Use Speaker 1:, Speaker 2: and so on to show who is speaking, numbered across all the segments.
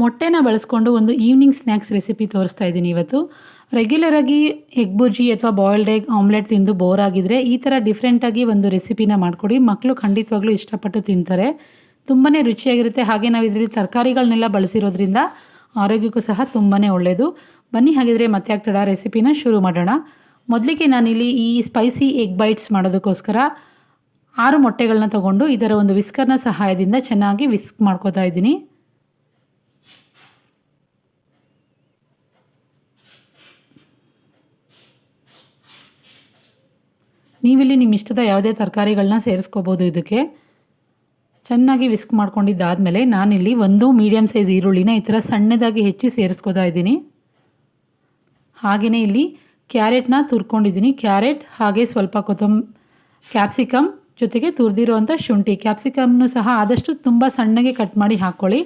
Speaker 1: ಮೊಟ್ಟೆನ ಬಳಸ್ಕೊಂಡು ಒಂದು evening snacks recipe ತೋರಿಸ್ತಾ ಇದ್ದೀನಿ ಇವತ್ತು. ರೆಗ್ಯುಲರಾಗಿ ಎಗ್ ಬುರ್ಜಿ ಅಥವಾ ಬಾಯ್ಲ್ಡ್ ಎಗ್ ಆಮ್ಲೆಟ್ ತಿಂದು ಬೋರ್ ಆಗಿದ್ರೆ ಈ ಥರ ಡಿಫ್ರೆಂಟಾಗಿ ಒಂದು ರೆಸಿಪಿನ ಮಾಡಿಕೊಡಿ. ಮಕ್ಕಳು ಖಂಡಿತವಾಗ್ಲೂ ಇಷ್ಟಪಟ್ಟು ತಿಂತಾರೆ. ತುಂಬಾ ರುಚಿಯಾಗಿರುತ್ತೆ. ಹಾಗೆ ನಾವು ಇದರಲ್ಲಿ ತರಕಾರಿಗಳನ್ನೆಲ್ಲ ಬಳಸಿರೋದ್ರಿಂದ ಆರೋಗ್ಯಕ್ಕೂ ಸಹ ತುಂಬಾ ಒಳ್ಳೆಯದು ಬನ್ನಿ ಹಾಗಿದ್ರೆ ಮತ್ತೆ ಆಗ್ತಡ ರೆಸಿಪಿನ ಶುರು ಮಾಡೋಣ. ಮೊದಲಿಗೆ ನಾನಿಲ್ಲಿ ಈ ಸ್ಪೈಸಿ ಎಗ್ ಬೈಟ್ಸ್ ಮಾಡೋದಕ್ಕೋಸ್ಕರ ಆರು ಮೊಟ್ಟೆಗಳನ್ನ ತಗೊಂಡು ಇದರ ಒಂದು ವಿಸ್ಕರ್ನ ಸಹಾಯದಿಂದ ಚೆನ್ನಾಗಿ ವಿಸ್ಕ್ ಮಾಡ್ಕೋತಾ ಇದ್ದೀನಿ. ನೀವಿಲ್ಲಿ ನಿಮ್ಮ ಇಷ್ಟದ ಯಾವುದೇ ತರಕಾರಿಗಳನ್ನ ಸೇರಿಸ್ಕೋಬೋದು ಇದಕ್ಕೆ. ಚೆನ್ನಾಗಿ ವಿಸ್ಕ್ ಮಾಡ್ಕೊಂಡಿದ್ದಾದಮೇಲೆ ನಾನಿಲ್ಲಿ ಒಂದು ಮೀಡಿಯಮ್ ಸೈಜ್ ಈರುಳ್ಳಿನ ಈ ಥರ ಸಣ್ಣದಾಗಿ ಹೆಚ್ಚಿ ಸೇರಿಸ್ಕೋತಾ ಇದ್ದೀನಿ. ಹಾಗೆಯೇ ಇಲ್ಲಿ ಕ್ಯಾರೆಟ್ನ ತುರ್ಕೊಂಡಿದ್ದೀನಿ. ಕ್ಯಾರೆಟ್ ಹಾಗೆ ಸ್ವಲ್ಪ ಕೊತ್ತಂಬ ಕ್ಯಾಪ್ಸಿಕಮ್ ಜೊತೆಗೆ ತುರಿದಿರುವಂಥ ಶುಂಠಿ. ಕ್ಯಾಪ್ಸಿಕಮ್ನು ಸಹ ಆದಷ್ಟು ತುಂಬ ಸಣ್ಣಗೆ ಕಟ್ ಮಾಡಿ ಹಾಕ್ಕೊಳ್ಳಿ.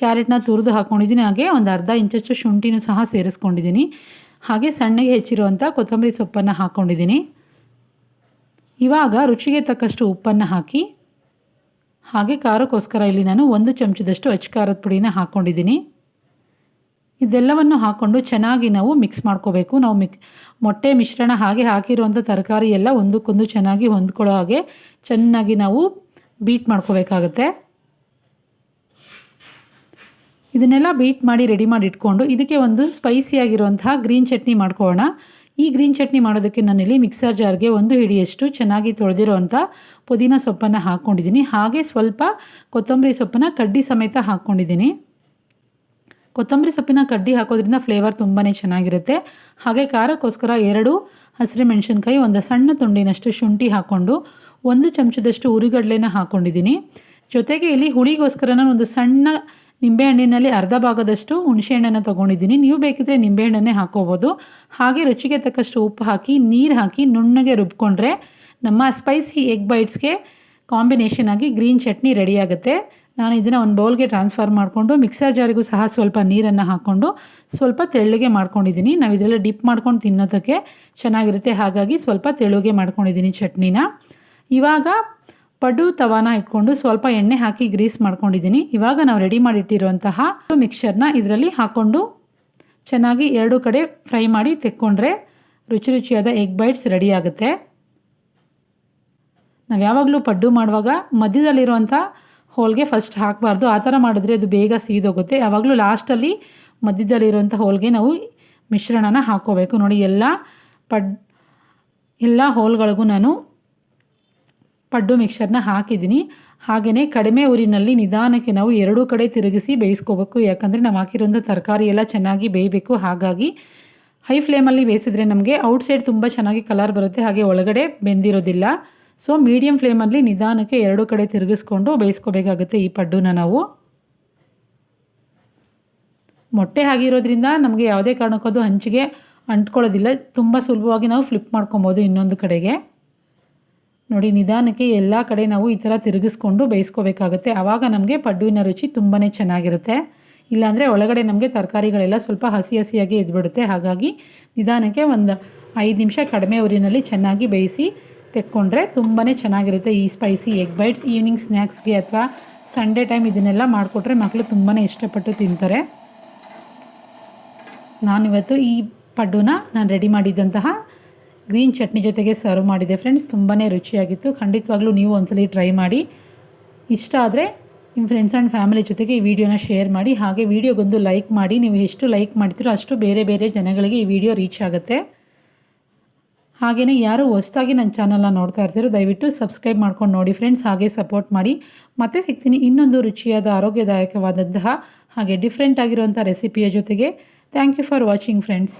Speaker 1: ಕ್ಯಾರೆಟ್ನ ತುರಿದು ಹಾಕ್ಕೊಂಡಿದ್ದೀನಿ ಹಾಗೆ ಒಂದು ಅರ್ಧ ಇಂಚಷ್ಟು ಶುಂಠಿನೂ ಸಹ ಸೇರಿಸ್ಕೊಂಡಿದ್ದೀನಿ. ಹಾಗೆ ಸಣ್ಣಗೆ ಹೆಚ್ಚಿರುವಂಥ ಕೊತ್ತಂಬರಿ ಸೊಪ್ಪನ್ನು ಹಾಕ್ಕೊಂಡಿದ್ದೀನಿ ಇವಾಗ ರುಚಿಗೆ ತಕ್ಕಷ್ಟು ಉಪ್ಪನ್ನು ಹಾಕಿ, ಹಾಗೆ ಖಾರಕ್ಕೋಸ್ಕರ ಇಲ್ಲಿ ನಾನು ಒಂದು ಚಮಚದಷ್ಟು ಅಚ್ಚ ಖಾರದ ಪುಡಿನ ಹಾಕ್ಕೊಂಡಿದ್ದೀನಿ ಇದೆಲ್ಲವನ್ನು ಹಾಕ್ಕೊಂಡು ಚೆನ್ನಾಗಿ ನಾವು ಮಿಕ್ಸ್ ಮಾಡ್ಕೋಬೇಕು. ನಾವು ಮಿಕ್ ಮೊಟ್ಟೆ ಮಿಶ್ರಣ ಹಾಗೆ ಹಾಕಿರುವಂಥ ತರಕಾರಿ ಎಲ್ಲ ಒಂದಕ್ಕೊಂದು ಚೆನ್ನಾಗಿ ಹೊಂದ್ಕೊಳ್ಳೋ ಹಾಗೆ ಚೆನ್ನಾಗಿ ನಾವು ಬೀಟ್ ಮಾಡ್ಕೋಬೇಕಾಗತ್ತೆ. ಇದನ್ನೆಲ್ಲ ಬೀಟ್ ಮಾಡಿ ರೆಡಿ ಮಾಡಿ ಇಟ್ಕೊಂಡು ಇದಕ್ಕೆ ಒಂದು ಸ್ಪೈಸಿಯಾಗಿರುವಂತಹ ಗ್ರೀನ್ ಚಟ್ನಿ ಮಾಡ್ಕೊಳ್ಳೋಣ. ಈ ಗ್ರೀನ್ ಚಟ್ನಿ ಮಾಡೋದಕ್ಕೆ ನಾನಿಲ್ಲಿ ಮಿಕ್ಸರ್ ಜಾರ್ಗೆ ಒಂದು ಹಿಡಿಯಷ್ಟು ಚೆನ್ನಾಗಿ ತೊಳೆದಿರುವಂಥ ಪುದೀನ ಸೊಪ್ಪನ್ನು ಹಾಕ್ಕೊಂಡಿದ್ದೀನಿ. ಹಾಗೆ ಸ್ವಲ್ಪ ಕೊತ್ತಂಬರಿ ಸೊಪ್ಪನ್ನು ಕಡ್ಡಿ ಸಮೇತ ಹಾಕ್ಕೊಂಡಿದ್ದೀನಿ. ಕೊತ್ತಂಬರಿ ಸೊಪ್ಪಿನ ಕಡ್ಡಿ ಹಾಕೋದ್ರಿಂದ ಫ್ಲೇವರ್ ತುಂಬಾ ಚೆನ್ನಾಗಿರುತ್ತೆ. ಹಾಗೆ ಖಾರಕ್ಕೋಸ್ಕರ ಎರಡು ಹಸಿರು ಮೆಣಸಿನ್ಕಾಯಿ, ಒಂದು ಸಣ್ಣ ತುಂಡಿನಷ್ಟು ಶುಂಠಿ ಹಾಕ್ಕೊಂಡು ಒಂದು ಚಮಚದಷ್ಟು ಉರಿಗಡಲೆನ ಹಾಕ್ಕೊಂಡಿದ್ದೀನಿ. ಜೊತೆಗೆ ಇಲ್ಲಿ ಹುಳಿಗೋಸ್ಕರ ಒಂದು ಸಣ್ಣ ನಿಂಬೆಹಣ್ಣಿನಲ್ಲಿ ಅರ್ಧ ಭಾಗದಷ್ಟು ಹುಣಸೆಹಣ್ಣನ್ನು ತೊಗೊಂಡಿದ್ದೀನಿ. ನೀವು ಬೇಕಿದ್ರೆ ನಿಂಬೆಹಣ್ಣನ್ನೇ ಹಾಕೋಬೋದು. ಹಾಗೆ ರುಚಿಗೆ ತಕ್ಕಷ್ಟು ಉಪ್ಪು ಹಾಕಿ, ನೀರು ಹಾಕಿ, ನುಣ್ಣಗೆ ರುಬ್ಕೊಂಡ್ರೆ ನಮ್ಮ ಸ್ಪೈಸಿ ಎಗ್ ಬೈಟ್ಸ್ಗೆ ಕಾಂಬಿನೇಷನ್ ಆಗಿ ಗ್ರೀನ್ ಚಟ್ನಿ ರೆಡಿಯಾಗುತ್ತೆ ನಾನು ಇದನ್ನು ಒಂದು ಬೌಲ್ಗೆ ಟ್ರಾನ್ಸ್ಫರ್ ಮಾಡಿಕೊಂಡು ಮಿಕ್ಸರ್ ಜಾರಿಗೂ ಸಹ ಸ್ವಲ್ಪ ನೀರನ್ನು ಹಾಕ್ಕೊಂಡು ಸ್ವಲ್ಪ ತೆಳ್ಳಗೆ ಮಾಡ್ಕೊಂಡಿದ್ದೀನಿ. ನಾವು ಇದರಲ್ಲಿ ಡಿಪ್ ಮಾಡ್ಕೊಂಡು ತಿನ್ನೋದಕ್ಕೆ ಚೆನ್ನಾಗಿರುತ್ತೆ. ಹಾಗಾಗಿ ಸ್ವಲ್ಪ ತೆಳುಗೆ ಮಾಡ್ಕೊಂಡಿದ್ದೀನಿ ಚಟ್ನಿನ. ಇವಾಗ ಪಡು ತವಾನ ಇಟ್ಕೊಂಡು ಸ್ವಲ್ಪ ಎಣ್ಣೆ ಹಾಕಿ ಗ್ರೀಸ್ ಮಾಡ್ಕೊಂಡಿದ್ದೀನಿ. ಇವಾಗ ನಾವು ರೆಡಿ ಮಾಡಿಟ್ಟಿರುವಂತಹ ಮಿಕ್ಸರ್ನ ಇದರಲ್ಲಿ ಹಾಕ್ಕೊಂಡು ಚೆನ್ನಾಗಿ ಎರಡು ಕಡೆ ಫ್ರೈ ಮಾಡಿ ತೆಕ್ಕೊಂಡ್ರೆ ರುಚಿ ರುಚಿಯಾದ ಎಗ್ ಬೈಟ್ಸ್ ರೆಡಿ ಆಗುತ್ತೆ. ನಾವು ಯಾವಾಗಲೂ ಪಡ್ಡು ಮಾಡುವಾಗ ಮಧ್ಯದಲ್ಲಿರುವಂಥ ಹೋಲ್ಗೆ ಫಸ್ಟ್ ಹಾಕಬಾರ್ದು. ಆ ಥರ ಮಾಡಿದ್ರೆ ಅದು ಬೇಗ ಸೀದೋಗುತ್ತೆ. ಯಾವಾಗಲೂ ಲಾಸ್ಟಲ್ಲಿ ಮಧ್ಯದಲ್ಲಿರುವಂಥ ಹೋಲ್ಗೆ ನಾವು ಮಿಶ್ರಣನ ಹಾಕ್ಕೋಬೇಕು. ನೋಡಿ, ಎಲ್ಲ ಪಡ್ ಎಲ್ಲ ಹೋಲ್ಗಳಿಗೂ ನಾನು ಪಡ್ಡು ಮಿಕ್ಸರ್ನ ಹಾಕಿದ್ದೀನಿ. ಹಾಗೆಯೇ ಕಡಿಮೆ ಊರಿನಲ್ಲಿ ನಿಧಾನಕ್ಕೆ ನಾವು ಎರಡೂ ಕಡೆ ತಿರುಗಿಸಿ ಬೇಯಿಸ್ಕೋಬೇಕು. ಯಾಕಂದರೆ ನಾವು ಹಾಕಿರೋಂಥ ತರಕಾರಿ ಎಲ್ಲ ಚೆನ್ನಾಗಿ ಬೇಯಬೇಕು. ಹಾಗಾಗಿ ಹೈ ಫ್ಲೇಮಲ್ಲಿ ಬೇಯಿಸಿದ್ರೆ ನಮಗೆ ಔಟ್ಸೈಡ್ ತುಂಬ ಚೆನ್ನಾಗಿ ಕಲರ್ ಬರುತ್ತೆ. ಹಾಗೆ ಒಳಗಡೆ ಬೆಂದಿರೋದಿಲ್ಲ. ಸೊ ಮೀಡಿಯಮ್ ಫ್ಲೇಮಲ್ಲಿ ನಿಧಾನಕ್ಕೆ ಎರಡು ಕಡೆ ತಿರುಗಿಸ್ಕೊಂಡು ಬೇಯಿಸ್ಕೋಬೇಕಾಗುತ್ತೆ ಈ ಪಡ್ಡುನ ನಾವು. ಮೊಟ್ಟೆ ಆಗಿರೋದ್ರಿಂದ ನಮಗೆ ಯಾವುದೇ ಕಾರಣಕ್ಕೂ ಅದು ಹಂಚಿಗೆ ಅಂಟ್ಕೊಳ್ಳೋದಿಲ್ಲ. ತುಂಬ ಸುಲಭವಾಗಿ ನಾವು ಫ್ಲಿಪ್ ಮಾಡ್ಕೊಬೋದು ಇನ್ನೊಂದು ಕಡೆಗೆ. ನೋಡಿ, ನಿಧಾನಕ್ಕೆ ಎಲ್ಲ ಕಡೆ ನಾವು ಈ ಥರ ತಿರುಗಿಸ್ಕೊಂಡು ಬೇಯಿಸ್ಕೋಬೇಕಾಗುತ್ತೆ. ಆವಾಗ ನಮಗೆ ಪಡ್ಡುವಿನ ರುಚಿ ತುಂಬಾ ಚೆನ್ನಾಗಿರುತ್ತೆ. ಇಲ್ಲಾಂದರೆ ಒಳಗಡೆ ನಮಗೆ ತರಕಾರಿಗಳೆಲ್ಲ ಸ್ವಲ್ಪ ಹಸಿ ಹಸಿಯಾಗಿ ಇದ್ಬಿಡುತ್ತೆ. ಹಾಗಾಗಿ ನಿಧಾನಕ್ಕೆ ಒಂದು ಐದು ನಿಮಿಷ ಕಡಿಮೆ ಊರಿನಲ್ಲಿ ಚೆನ್ನಾಗಿ ಬೇಯಿಸಿ ತೆಕ್ಕೊಂಡ್ರೆ ತುಂಬಾ ಚೆನ್ನಾಗಿರುತ್ತೆ ಈ ಸ್ಪೈಸಿ ಎಗ್ ಬೈಟ್ಸ್ ಈವ್ನಿಂಗ್ ಸ್ನ್ಯಾಕ್ಸ್ಗೆ ಅಥವಾ ಸಂಡೇ ಟೈಮ್ ಇದನ್ನೆಲ್ಲ ಮಾಡಿಕೊಟ್ರೆ ಮಕ್ಕಳು ತುಂಬಾ ಇಷ್ಟಪಟ್ಟು ತಿಂತಾರೆ. ನಾನಿವತ್ತು ಈ ಪಡ್ಡುನ ನಾನು ರೆಡಿ ಮಾಡಿದ್ದಂತಹ ಗ್ರೀನ್ ಚಟ್ನಿ ಜೊತೆಗೆ ಸರ್ವ್ ಮಾಡಿದೆ ಫ್ರೆಂಡ್ಸ್ ತುಂಬಾ ರುಚಿಯಾಗಿತ್ತು. ಖಂಡಿತವಾಗ್ಲೂ ನೀವು ಒಂದ್ಸಲಿ ಟ್ರೈ ಮಾಡಿ. ಇಷ್ಟ ಆದರೆ ನಿಮ್ಮ ಫ್ರೆಂಡ್ಸ್ ಆ್ಯಂಡ್ ಫ್ಯಾಮಿಲಿ ಜೊತೆಗೆ ಈ ವಿಡಿಯೋನ ಶೇರ್ ಮಾಡಿ. ಹಾಗೆ ವಿಡಿಯೋಗೊಂದು ಲೈಕ್ ಮಾಡಿ. ನೀವು ಎಷ್ಟು ಲೈಕ್ ಮಾಡ್ತೀರೋ ಅಷ್ಟು ಬೇರೆ ಬೇರೆ ಜನಗಳಿಗೆ ಈ ವಿಡಿಯೋ ರೀಚ್ ಆಗುತ್ತೆ. ಹಾಗೆಯೇ ಯಾರು ಹೊಸದಾಗಿ ನನ್ನ ಚಾನಲ್ನ ನೋಡ್ತಾ ಇರ್ತೀರೋ ದಯವಿಟ್ಟು ಸಬ್ಸ್ಕ್ರೈಬ್ ಮಾಡ್ಕೊಂಡು ನೋಡಿ ಫ್ರೆಂಡ್ಸ್, ಹಾಗೆ ಸಪೋರ್ಟ್ ಮಾಡಿ. ಮತ್ತೆ ಸಿಗ್ತೀನಿ ಇನ್ನೊಂದು ರುಚಿಯಾದ, ಆರೋಗ್ಯದಾಯಕವಾದಂತಹ ಹಾಗೆ ಡಿಫ್ರೆಂಟ್ ಆಗಿರುವಂಥ ರೆಸಿಪಿಯ ಜೊತೆಗೆ. Thank you for watching friends